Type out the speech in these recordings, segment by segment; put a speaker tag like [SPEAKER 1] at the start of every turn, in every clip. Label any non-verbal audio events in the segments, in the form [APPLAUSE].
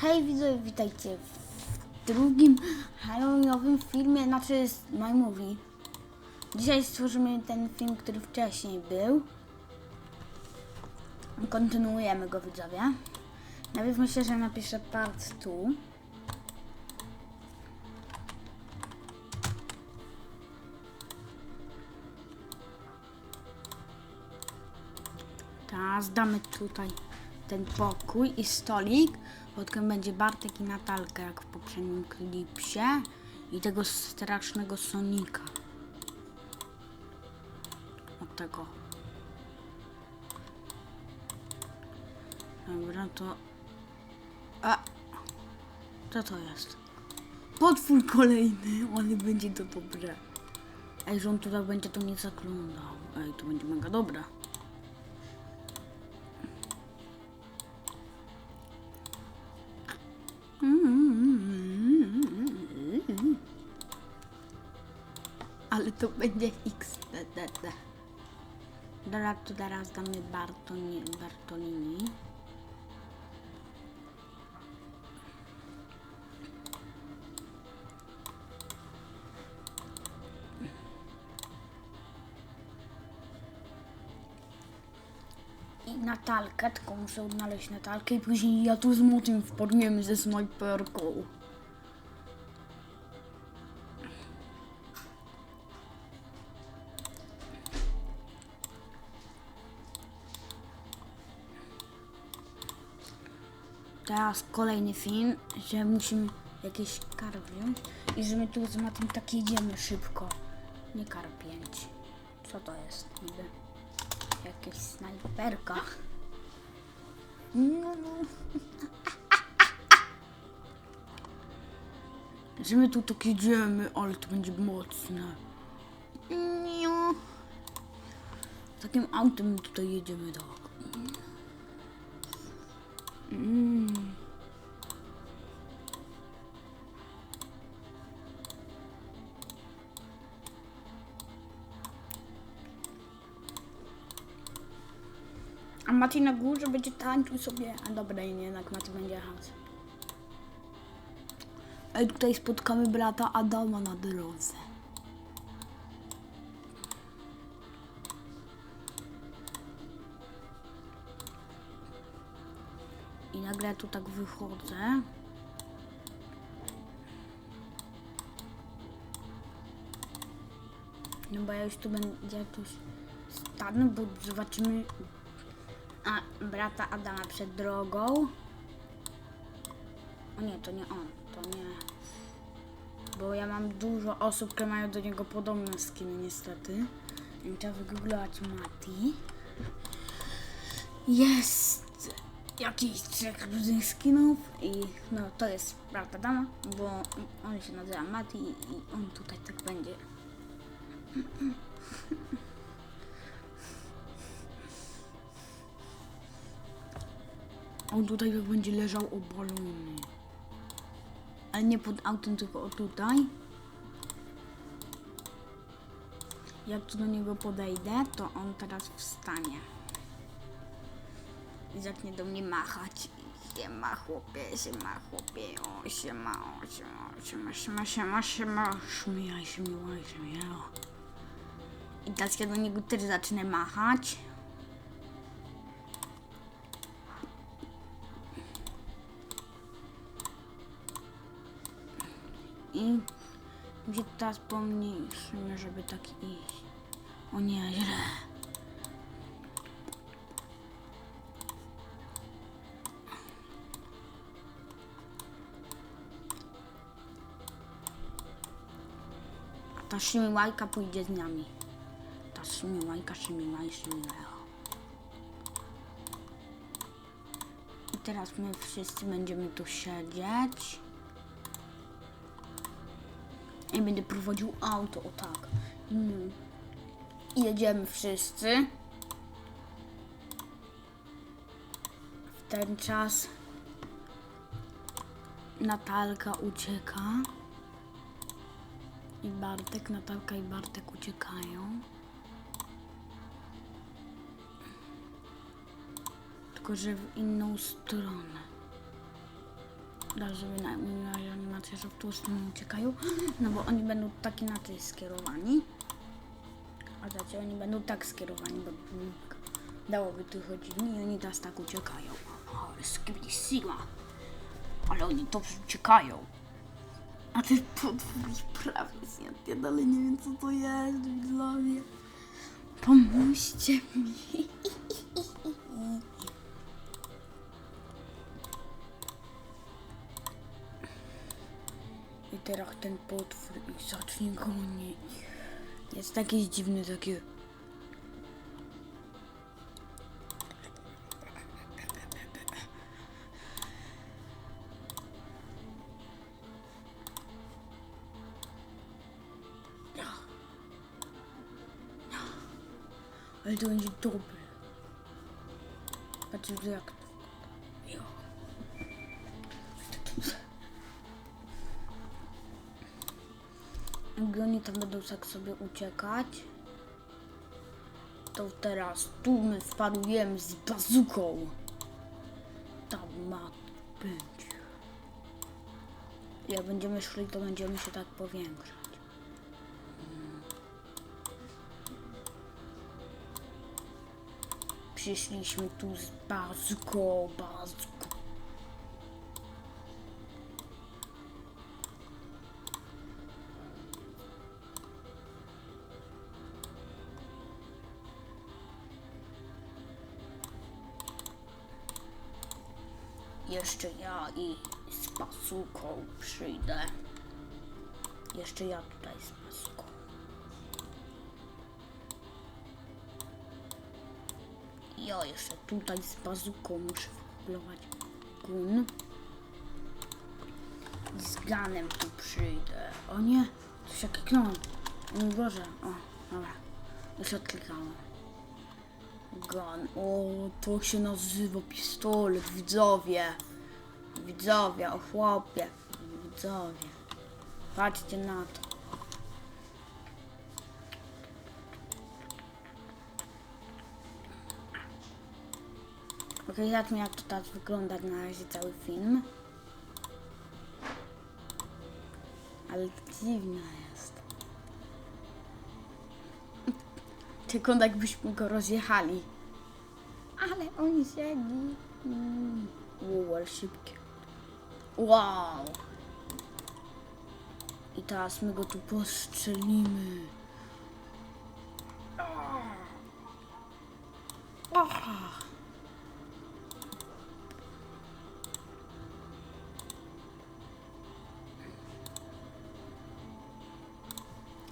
[SPEAKER 1] Hej widzowie, witajcie w drugim Halloweenowym filmie, znaczy jest My Movie. Dzisiaj stworzymy ten film, który wcześniej był. Kontynuujemy go widzowie. Najpierw myślę, że napiszę part 2. Teraz damy tutaj ten pokój i stolik. Potem będzie Bartek i Natalka, jak w poprzednim klipsie. I tego strasznego Sonika. Od tego. Dobra, to... A! Co to jest? Potwór kolejny, ale będzie to dobre. Ej, że on tutaj będzie to nie zaglądał. Ej, to będzie mega dobre. To będzie XDDD. Dobra, to teraz damy Bartoni, Bartolini. I Natalkę, tylko muszę odnaleźć Natalkę i później ja tu z Motim wpadniemy ze snajperką. Teraz kolejny film, że musimy jakieś kar wziąć i że my tu z Matem tak jedziemy szybko. Nie kar 5. Co to jest niby? Jakaś snajperka. No, no. [LAUGHS] Że my tu tak jedziemy, ale to będzie mocne. Nie. Takim autem tutaj jedziemy tak. Mati na górze będzie tańczył sobie. A dobra, nie, jednak Mati będzie jechał. Ej, tutaj spotkamy brata Adama na drodze. I nagle tu tak wychodzę. No bo ja już tu będzie jakoś stanę, bo zobaczymy a, brata Adama przed drogą. O nie, to nie on, to nie. Bo ja mam dużo osób, które mają do niego podobne skiny niestety. Więc trzeba wygooglować Mati. Jest jakiś trzech różnych skinów i no to jest brata Adama, bo on się nazywa Mati i on tutaj tak będzie. [CLEARS THROAT] On tutaj będzie leżał obalony. Ale nie pod autem, tylko o tutaj. Jak tu do niego podejdę, to on teraz wstanie. I zacznie do mnie machać. Siema chłopie, siema chłopie, o siema, o siema, o siema, siema, siema, siema, śmiaj, śmiaj, śmiaj. I teraz ja do niego też zacznę machać. I gdzie teraz pomniejszymy, żeby tak iść. O nie, źle. Ta szymiłajka pójdzie z nami. Ta szymiłajka, szymiłaj, szymiłaj. I teraz my wszyscy będziemy tu siedzieć. I będę prowadził auto, o tak. I jedziemy wszyscy. W ten czas Natalka ucieka. I Bartek, Natalka i Bartek uciekają. Tylko, że w inną stronę. Raz, żeby na, na animację, że w tą stronę uciekają, no bo oni będą tak inaczej skierowani. A znaczy oni będą tak skierowani, bo dałoby tu chodzić i oni teraz tak uciekają. Ale skibidi sigma. Ale oni dobrze uciekają. A potwór ich prawie zjadł. Ja dalej nie wiem co to jest, widzowie. Pomóżcie mi. [LAUGHS] I teraz ten potwór i zacznie gonić. Jest taki dziwny, taki... Ale to będzie dobre. Patrzcie, że jak to... Jo. Gdy oni tam będą tak sobie uciekać, to teraz tu my wpadujemy z bazuką. Tam ma być. Jak będziemy szli, to będziemy się tak powiększać. Mm. Przyszliśmy tu z bazuką, bazuką. Z pasuką przyjdę. Jeszcze ja tutaj z pasuką. Ja jeszcze tutaj z bazuką muszę wplować gun. I z ganem tu przyjdę. O nie, coś jak kliknąłem. O Boże. O, dobra. Już odklikałem. Gun. O, to się nazywa pistolet, widzowie. Widzowie, o chłopie. Widzowie. Patrzcie na to. Okej, jak miał to teraz wyglądać na razie cały film. Ale dziwna jest. [LAUGHS] Tylko jakbyśmy go rozjechali. Ale oni siedzi. Mm. Wow, szybkie. Wow. I teraz my go tu postrzelimy.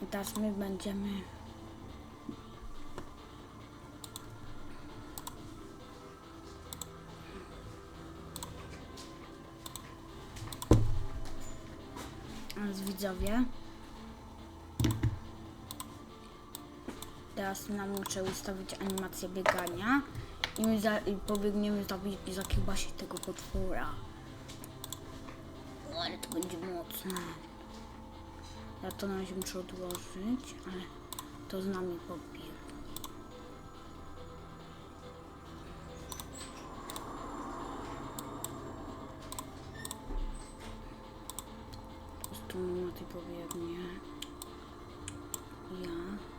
[SPEAKER 1] I teraz my będziemy... widzowie. Teraz nam muszę ustawić animację biegania i my za, i pobiegniemy zabić i zakiełbasić tego potwora. O, ale to będzie mocne. Ja to na razie muszę odłożyć, ale to z nami pobiegnie. ty pobiednie. Ja.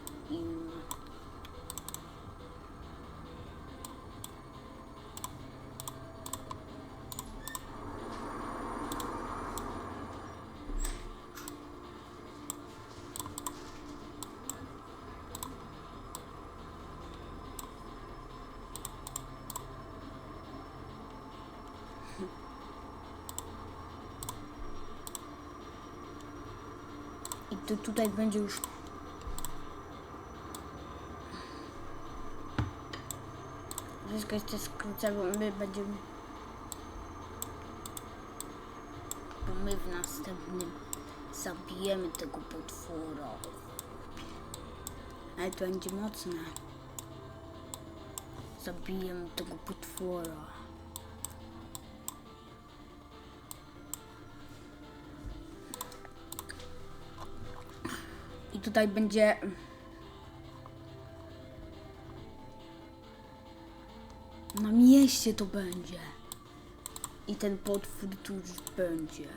[SPEAKER 1] To tutaj będzie już. Wszystko jest skrócone, bo my będziemy. Bo my w następnym zabijemy tego potwora. Ale to będzie mocne. Zabijemy tego potwora. Tutaj będzie. Na mieście to będzie. I ten potwór tu już będzie.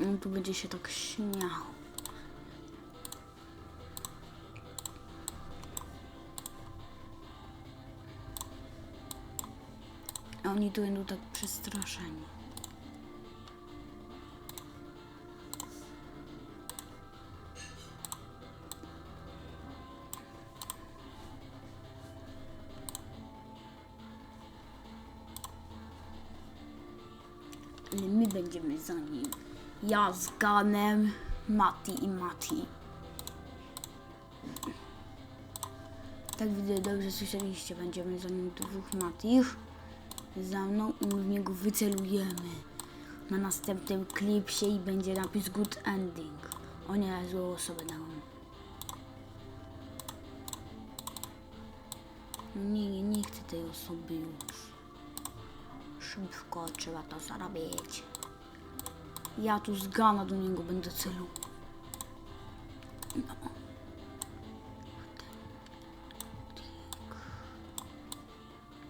[SPEAKER 1] On tu będzie się tak śmiał. A oni tu będą tak przestraszeni. Ale my będziemy za nim. Ja z Ganem, Mati i Mati. Tak widzę, dobrze słyszeliście, będziemy za nim dwóch Matich. Za mną i w niego wycelujemy. Na następnym klipsie i będzie napis good ending. O nie, złą osobę dałem. No nie, nie, nie chcę tej osoby już. Szybko trzeba to zrobić. Ja tu z Gana do niego będę celował. No.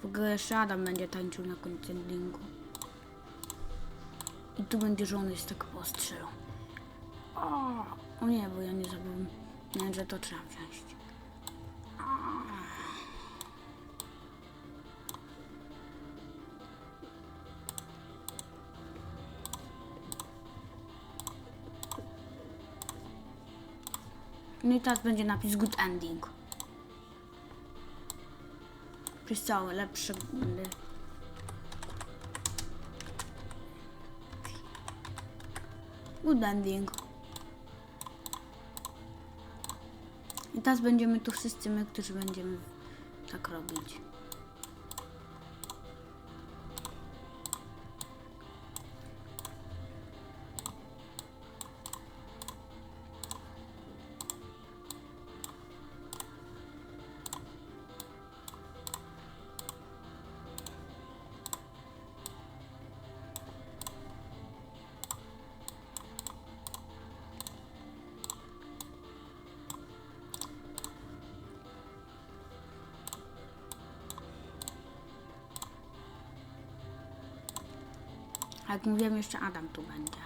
[SPEAKER 1] Ogóle jeszcze Adam będzie tańczył na końcu endingu. I tu będzie żony z tego postrzelą. O, o nie, bo ja nie zabiłem. Nie, że to trzeba wziąć. No i teraz będzie napis good ending. Całe lepsze. Good ending. I teraz będziemy tu wszyscy my, którzy będziemy tak robić. Jak mówiłem, jeszcze Adam tu będzie.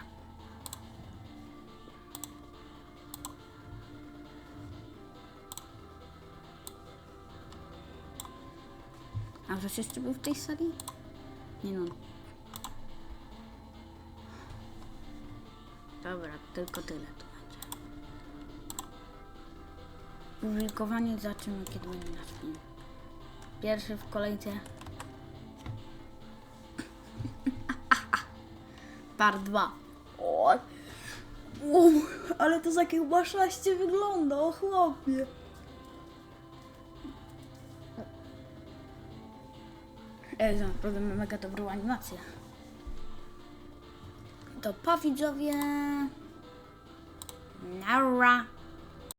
[SPEAKER 1] A ktoś jeszcze był w tej sali? Nie no. Dobra, tylko tyle tu będzie. Publikowanie zaczniemy, kiedy będzie nasz film. Pierwszy w kolejce Par 2. O, o, ale to za kiełba 16 wygląda, o chłopie. Ej, to naprawdę mega dobrą animację. To pa widzowie. Nara.